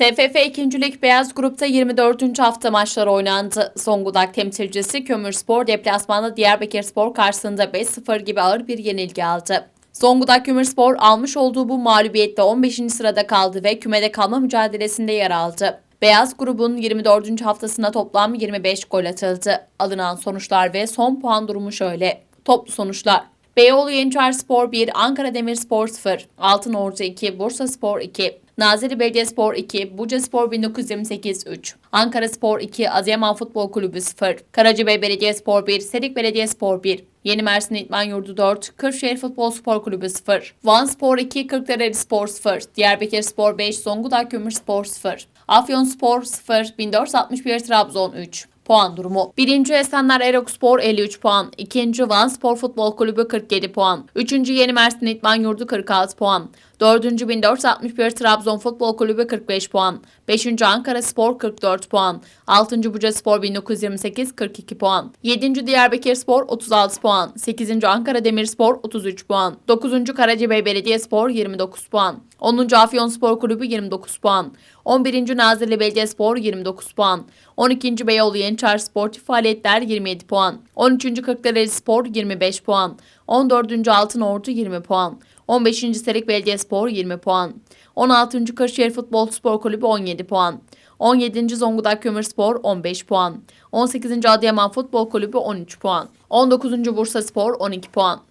TFF 2. Lig Beyaz Grup'ta 24. hafta maçları oynandı. Zonguldak temsilcisi Kömürspor deplasmanda Diyarbakırspor karşısında 5-0 gibi ağır bir yenilgi aldı. Zonguldak Kömürspor almış olduğu bu mağlubiyetle 15. sırada kaldı ve kümede kalma mücadelesinde yer aldı. Beyaz grubun 24. haftasında toplam 25 gol atıldı. Alınan sonuçlar ve son puan durumu şöyle. Toplu sonuçlar. Beyoğlu Yeniçer Spor 1, Ankara Demirspor 0, Altınordu 2, Bursa Spor 2, Nazilli Belediyespor 2, Buca Spor 1928 3, Ankara Spor 2, Adıyaman Futbol Kulübü 0, Karacabey Belediyespor 1, Serik Belediyespor 1, Yeni Mersin İdman Yurdu 4, Kırşehir Futbol Spor Kulübü 0, Van Spor 2, Kırklareli Spor 0, Diyarbakır Spor 5, Zonguldak Kömür Spor 0, Afyon Spor 0, 1461 Trabzon 3. Puan durumu. 1. Esenler Erok Spor 53 puan. 2. Van Spor Futbol Kulübü 47 puan. 3. Yeni Mersin İdman Yurdu 46 puan. 4. 1461 Trabzon Futbol Kulübü 45 puan. 5. Ankara Spor 44 puan. 6. Buca Spor 1928 42 puan. 7. Diyarbakır Spor 36 puan. 8. Ankara Demirspor 33 puan. 9. Karacabey Belediyespor 29 puan. 10. Afyon Spor Kulübü 29 puan. 11. Nazilli Belediyespor 29 puan. 12. Beyoğlu Yeniçer Sportif Faaliyetler 27 puan. 13. Kırklareli Spor 25 puan. 14. Altınordu 20 puan. 15. Serik Belediyespor 20 puan. 16. Kırşehir Futbol Spor Kulübü 17 puan. 17. Zonguldak Kömürspor 15 puan. 18. Adıyaman Futbol Kulübü 13 puan. 19. Bursa Spor 12 puan.